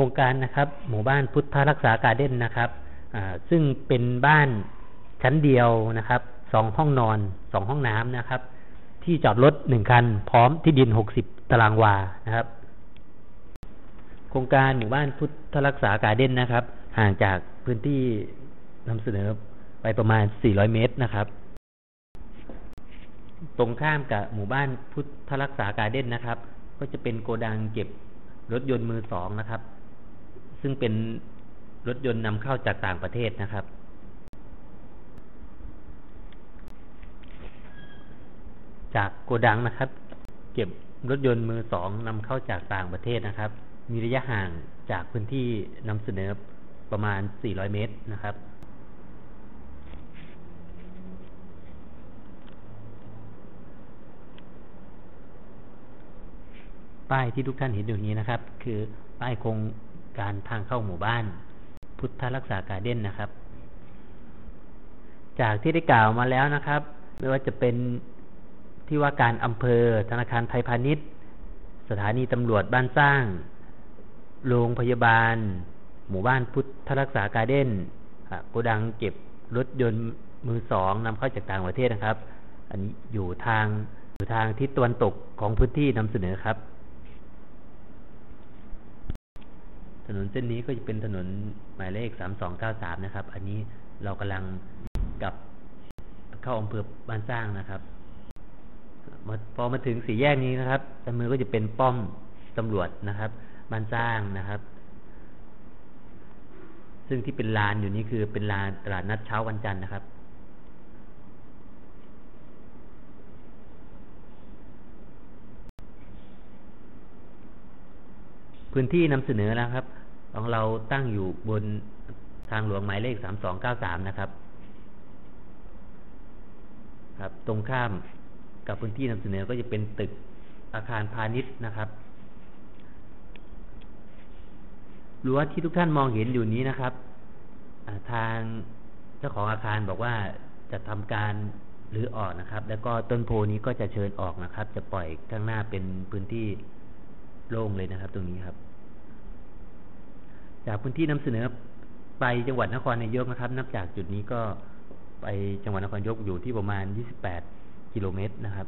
ครงการนะครับ หมู่บ้านพุทธรักษาการเด่นนะครับซึ่งเป็นบ้านชั้นเดียวนะครับสองห้องนอนสองห้องน้ำนะครับ ที่จอดรถหนึ่งคัน พร้อมที่ดินหกสิบตารางวานะครับ โครงการหมู่บ้านพุทธรักษาการเด่นนะครับ ห่างจากพื้นที่นำเสนอไปประมาณ400เมตรนะครับ ตรงข้ามกับหมู่บ้านพุทธรักษาการเด่นนะครับ ก็จะเป็นโกดังเก็บรถยนต์มือสองนะครับ ซึ่งเป็นรถยนต์นำเข้าจากต่างประเทศนะครับ จากโกดังนะครับ เก็บรถยนต์มือสองนำเข้าจากต่างประเทศนะครับ มีระยะห่างจากพื้นที่นำเสนอประมาณ 400 เมตรนะครับ ป้ายที่ทุกท่านเห็นอยู่นี้นะครับ คือป้ายโครง การทางเข้าหมู่บ้าน พุทธรักษาการเด่นนะครับ จากที่ได้กล่าวมาแล้วนะครับ ไม่ว่าจะเป็นที่ว่าการอำเภอ ธนาคารไทยพาณิชย์ สถานีตำรวจบ้านสร้าง โรงพยาบาล หมู่บ้านพุทธรักษาการเด่นโกดังเก็บรถยนต์มือสองนำเข้าจากต่างประเทศนะครับ อันนี้อยู่ทางอยู่ทางทิศตะวันตกของพื้นที่นำเสนอครับ ถนนเส้นนี้ก็จะเป็นถนนหมายเลขสามสองเก้าสามนะครับ อันนี้เรากำลังกับเข้าอำเภอบ้านสร้างนะครับพอมาถึงสี่แยกนี้นะครับตมือก็จะเป็นป้อมตำรวจนะครับบ้านสร้างนะครับ ซึ่งที่เป็นลานอยู่นี้คือเป็นลานตลาดนัดเช้าวันจันทร์นะครับพื้นที่นำเสนอแล้วครับ ของเราตั้งอยู่บนทางหลวงหมายเลขสามสองเก้าสามนะครับ ครับ ตรงข้ามกับพื้นที่นำเสนอก็จะเป็นตึกอาคารพาณิชย์นะครับรั้วที่ทุกท่านมองเห็นอยู่นี้นะครับทางเจ้าของอาคารบอกว่าจะทำการหรือออกนะครับ แล้วก็ต้นโพนี้ก็จะเชิญออกนะครับ จะปล่อยข้างหน้าเป็นพื้นที่โล่งเลยนะครับ ตรงนี้ครับ จากพื้นที่นำเสนอไปจังหวัดนครนายกนะครับ นับจากจุดนี้ก็ไปจังหวัดนครนายกอยู่ที่ประมาณ 28 กิโลเมตรนะครับ